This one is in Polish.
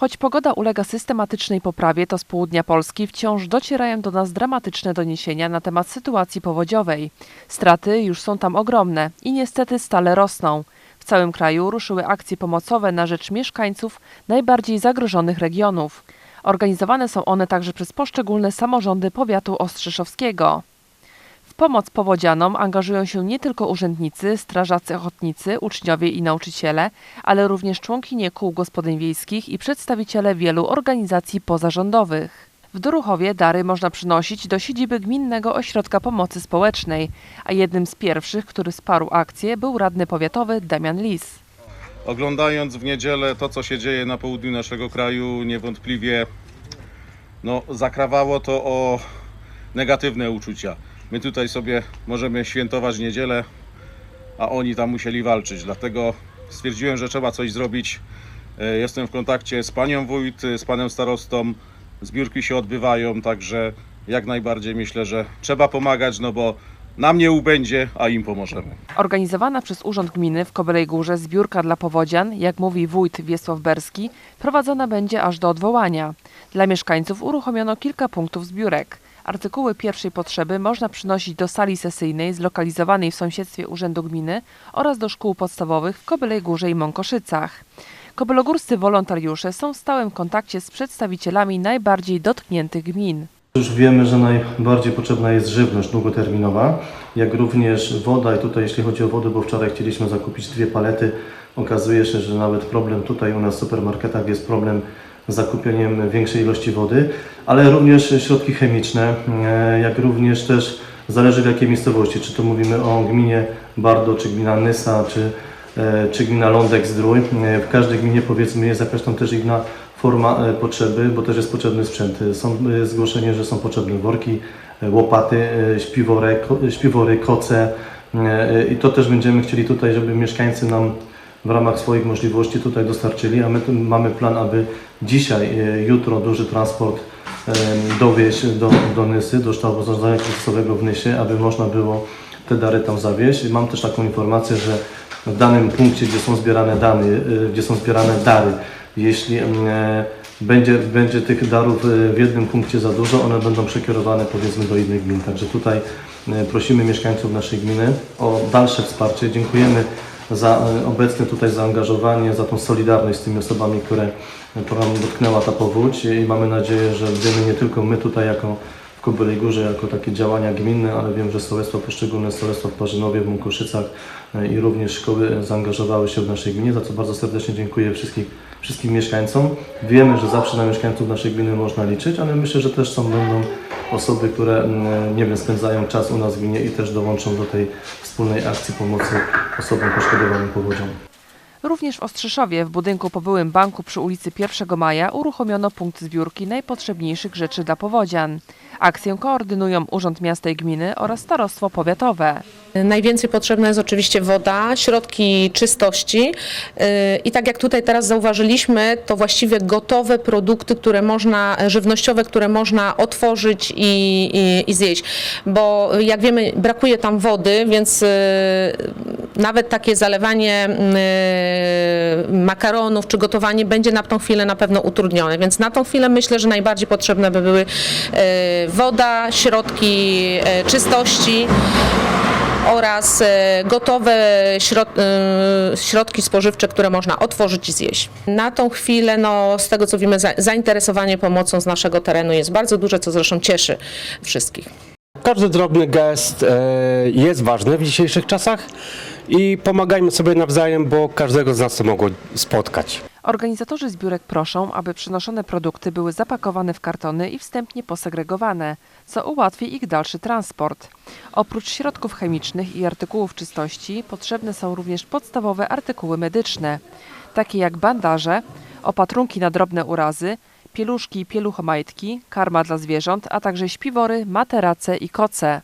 Choć pogoda ulega systematycznej poprawie, to z południa Polski wciąż docierają do nas dramatyczne doniesienia na temat sytuacji powodziowej. Straty już są tam ogromne i niestety stale rosną. W całym kraju ruszyły akcje pomocowe na rzecz mieszkańców najbardziej zagrożonych regionów. Organizowane są one także przez poszczególne samorządy powiatu ostrzeszowskiego. Pomoc powodzianom angażują się nie tylko urzędnicy, strażacy ochotnicy, uczniowie i nauczyciele, ale również członkinie kół gospodyń wiejskich i przedstawiciele wielu organizacji pozarządowych. W Doruchowie dary można przynosić do siedziby Gminnego Ośrodka Pomocy Społecznej, a jednym z pierwszych, który wsparł akcję, był radny powiatowy Damian Lis. Oglądając w niedzielę to, co się dzieje na południu naszego kraju, niewątpliwie no, zakrawało to o negatywne uczucia. My tutaj sobie możemy świętować niedzielę, a oni tam musieli walczyć. Dlatego stwierdziłem, że trzeba coś zrobić. E, Jestem w kontakcie z panią wójt, z panem starostą. Zbiórki się odbywają, także jak najbardziej myślę, że trzeba pomagać, no bo nam nie ubędzie, a im pomożemy. Organizowana przez Urząd Gminy w Kobylej Górze zbiórka dla powodzian, jak mówi wójt Wiesław Berski, prowadzona będzie aż do odwołania. Dla mieszkańców uruchomiono kilka punktów zbiórek. Artykuły pierwszej potrzeby można przynosić do sali sesyjnej zlokalizowanej w sąsiedztwie Urzędu Gminy oraz do szkół podstawowych w Kobylej Górze i Mąkoszycach. Kobylogórscy wolontariusze są w stałym kontakcie z przedstawicielami najbardziej dotkniętych gmin. Już wiemy, że najbardziej potrzebna jest żywność długoterminowa, jak również woda. I tutaj jeśli chodzi o wodę, bo wczoraj chcieliśmy zakupić dwie palety, okazuje się, że nawet problem tutaj u nas w supermarketach jest problem zakupieniem większej ilości wody, ale również środki chemiczne, e, jak również też zależy w jakiej miejscowości, czy to mówimy o gminie Bardo, czy gmina Nysa, czy, e, czy gmina Lądek Zdrój. E, W każdej gminie powiedzmy jest jakaś tam też inna forma potrzeby, bo też jest potrzebny sprzęt. Są zgłoszenie, że są potrzebne worki, łopaty, śpiwory, śpiwory koce i to też będziemy chcieli tutaj, żeby mieszkańcy nam w ramach swoich możliwości tutaj dostarczyli, a my mamy plan, aby dzisiaj, e, jutro duży transport dowieźć do, do Nysy, do sztabu zarządzania kryzysowego w Nysie, aby można było te dary tam zawieźć. Mam też taką informację, że w danym punkcie, gdzie są zbierane dane, gdzie są zbierane dary, jeśli e, będzie, będzie tych darów e, w jednym punkcie za dużo, one będą przekierowane powiedzmy do innych gmin. Także tutaj prosimy mieszkańców naszej gminy o dalsze wsparcie. Dziękujemy za e, obecne tutaj zaangażowanie, za tą solidarność z tymi osobami, które która dotknęła ta powódź. I mamy nadzieję, że będziemy nie tylko my tutaj jako w Kobylej Górze jako takie działania gminne, ale wiem, że sołectwa, poszczególne sołectwa w Parzynowie, w Mąkoszycach e, i również szkoły zaangażowały się w naszej gminie, za co bardzo serdecznie dziękuję wszystkich, wszystkim mieszkańcom. Wiemy, że zawsze na mieszkańców naszej gminy można liczyć, ale myślę, że też są będą osoby, które nie wiem, spędzają czas u nas w gminie i też dołączą do tej wspólnej akcji pomocy osobom poszkodowanym powodzią. Również w Ostrzeszowie, w budynku po byłym banku przy ulicy 1 Maja, uruchomiono punkt zbiórki najpotrzebniejszych rzeczy dla powodzian. Akcję koordynują Urząd Miasta i Gminy oraz Starostwo Powiatowe. Najwięcej potrzebna jest oczywiście woda, środki czystości yy, i tak jak tutaj teraz zauważyliśmy, to właściwie gotowe produkty, które można, żywnościowe, które można otworzyć i, i, i zjeść, bo jak wiemy brakuje tam wody, więc yy, nawet takie zalewanie yy, makaronów czy gotowanie będzie na tą chwilę na pewno utrudnione, więc na tą chwilę myślę, że najbardziej potrzebne by były yy, woda, środki yy, czystości oraz gotowe środ- środki spożywcze, które można otworzyć i zjeść. Na tą chwilę, no, z tego co wiemy, za- zainteresowanie pomocą z naszego terenu jest bardzo duże, co zresztą cieszy wszystkich. Każdy drobny gest e, jest ważny w dzisiejszych czasach i pomagajmy sobie nawzajem, bo każdego z nas to mogło spotkać. Organizatorzy zbiórek proszą, aby przynoszone produkty były zapakowane w kartony i wstępnie posegregowane, co ułatwi ich dalszy transport. Oprócz środków chemicznych i artykułów czystości potrzebne są również podstawowe artykuły medyczne, takie jak bandaże, opatrunki na drobne urazy, pieluszki i pieluchomajtki, karma dla zwierząt, a także śpiwory, materace i koce.